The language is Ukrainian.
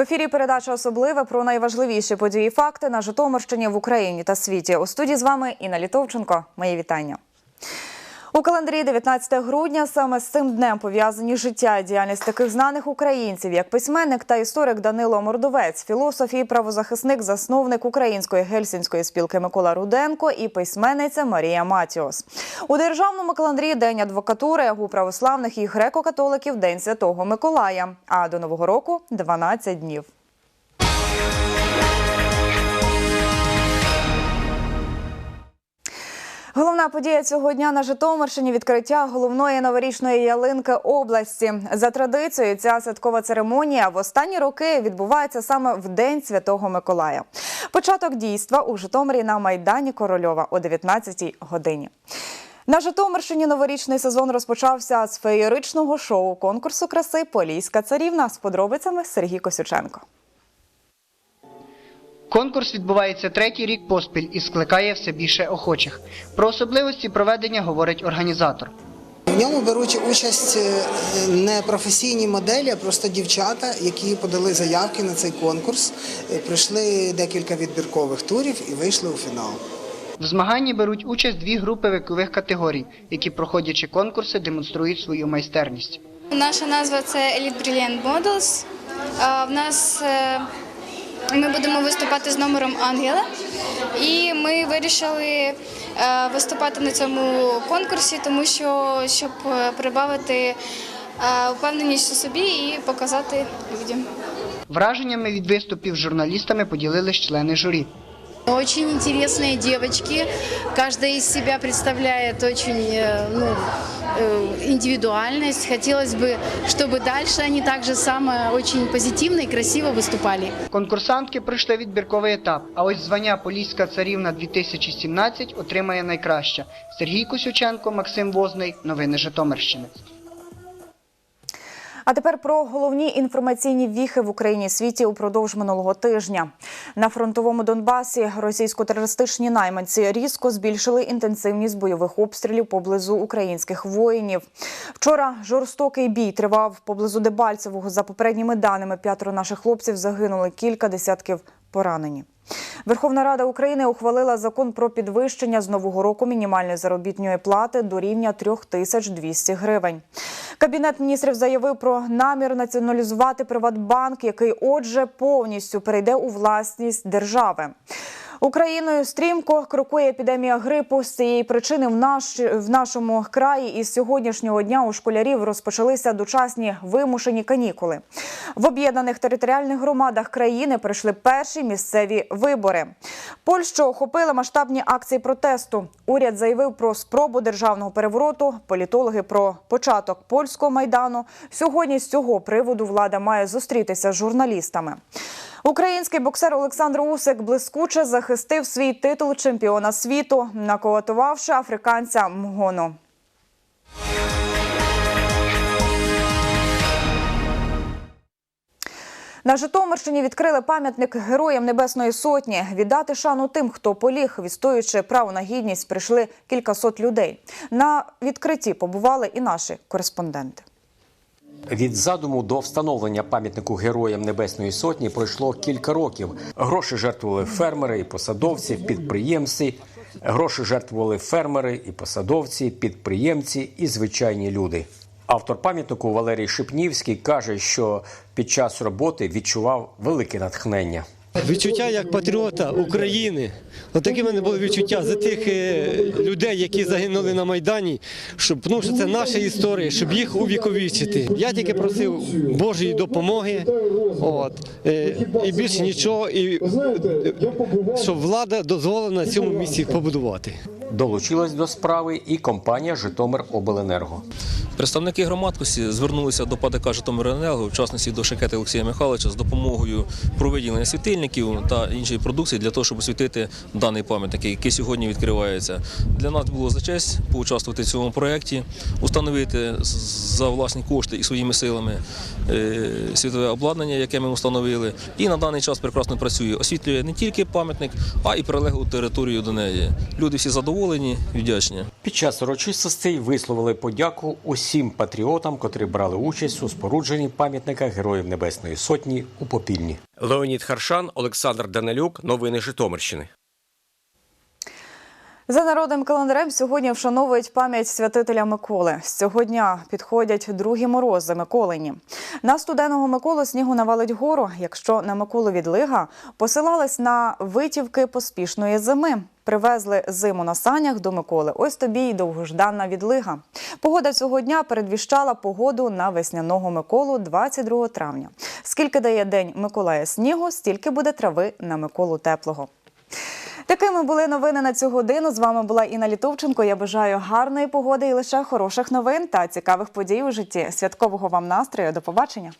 ефірі передача особливе про найважливіші події і факти на Житомирщині в Україні та світі. У студії з вами Інна Літовченко. Мої вітання. У календарі 19 грудня саме з цим днем пов'язані життя і діяльність таких знаних українців, як письменник та історик Данило Мордовець, філософ і правозахисник, засновник української гельсінської спілки Микола Руденко і письменниця Марія Матіос. У державному календарі День адвокатури, у православних і греко-католиків День Святого Миколая. А до нового року 12 днів. Головна подія цього дня на Житомирщині відкриття головної новорічної ялинки області. За традицією, ця святкова церемонія в останні роки відбувається саме в День Святого Миколая. Початок дійства у Житомирі на майдані Корольова о 19-й годині. На Житомирщині новорічний сезон розпочався з феєричного шоу конкурсу краси Поліська царівна з подробицями Сергій Косюченко. Конкурс відбувається третій рік поспіль і скликає все більше охочих. Про особливості проведення говорить організатор. В ньому беруть участь е, не професійні моделі, а просто дівчата, які подали заявки на цей конкурс. Е, Пройшли декілька відбіркових турів і вийшли у фінал. В змаганні беруть участь дві групи вікових категорій, які, проходячи конкурси, демонструють свою майстерність. Наша назва це Elite Brilliant Models. В нас е, ми будемо виступати з номером Ангела, і ми вирішили е, виступати на цьому конкурсі, тому що щоб е, прибавити е, впевненість у собі і показати людям. Враженнями від виступів з журналістами поділились члени журі. Очень интересные девочки. Каждая из себя представляет очень э, ну, э, индивидуальность. Хотелось бы, чтобы дальше они также само очень позитивно и красиво выступали. Конкурсантки пройшли відбірковий етап, а ось звання Поліська царівна 2017 отримає найкраща. Сергій Косюченко, Максим Возний. Новини Житомирщини. А тепер про головні інформаційні віхи в Україні і світі упродовж минулого тижня. На фронтовому Донбасі російсько-терористичні найманці різко збільшили інтенсивність бойових обстрілів поблизу українських воїнів. Вчора жорстокий бій тривав поблизу Дебальцевого. За попередніми даними, п'ятеро наших хлопців загинули, кілька десятків поранені. Верховна Рада України ухвалила закон про підвищення з нового року мінімальної заробітної плати до рівня 3200 гривень. Кабінет міністрів заявив про намір націоналізувати Приватбанк, який, отже, повністю перейде у власність держави. Україною стрімко крокує епідемія грипу. З цієї причини в наш в нашому краї із сьогоднішнього дня у школярів розпочалися дочасні вимушені канікули. В об'єднаних територіальних громадах країни пройшли перші місцеві вибори. Польщу охопили масштабні акції протесту. Уряд заявив про спробу державного перевороту. Політологи про початок польського майдану. Сьогодні з цього приводу влада має зустрітися з журналістами. Український боксер Олександр Усик блискуче захистив свій титул чемпіона світу, наколотувавши африканця Мгону. На Житомирщині відкрили пам'ятник героям Небесної Сотні. Віддати шану тим, хто поліг, відстоюючи право на гідність, прийшли кількасот людей. На відкритті побували і наші кореспонденти. Від задуму до встановлення пам'ятнику героям Небесної Сотні пройшло кілька років. Гроші жертвували фермери і посадовці, підприємці. Гроші жертвували фермери і посадовці, підприємці і звичайні люди. Автор пам'ятнику Валерій Шипнівський каже, що під час роботи відчував велике натхнення. Відчуття як патріота України. Отакі в мене були відчуття за тих е, людей, які загинули на Майдані, щоб ну, що це наша історія, щоб їх увіковічити. Я тільки просив Божої допомоги, от, е, і більше нічого, і е, щоб влада дозволила на цьому місці побудувати. Долучилась до справи і компанія Житомиробленерго. Представники громадськості звернулися до ПАДК «Житомиренерго», в частності до Шекети Олексія Михайловича, з допомогою про виділення світильників та іншої продукції для того, щоб освітити даний пам'ятник, який сьогодні відкривається. Для нас було за честь поучаствувати в цьому проєкті, установити за власні кошти і своїми силами е, світове обладнання, яке ми встановили. І на даний час прекрасно працює. Освітлює не тільки пам'ятник, а й прилеглу територію до неї. Люди всі задоволені і вдячні. Під час урочистостей висловили подяку усім патріотам, котрі брали участь у спорудженні пам'ятника Героїв Небесної Сотні у Попільні. Леонід Харшан, Олександр Данилюк. Новини Житомирщини. За народним календарем сьогодні вшановують пам'ять святителя Миколи. З цього дня підходять другі морози Миколині. На студеного Миколу снігу навалить гору. Якщо на Миколу відлига, посилались на витівки поспішної зими. Привезли зиму на санях до Миколи. Ось тобі й довгожданна відлига. Погода цього дня передвіщала погоду на весняного Миколу 22 травня. Скільки дає день Миколая снігу, стільки буде трави на Миколу теплого. Такими були новини на цю годину. З вами була Інна Літовченко. Я бажаю гарної погоди і лише хороших новин та цікавих подій у житті. Святкового вам настрою. До побачення.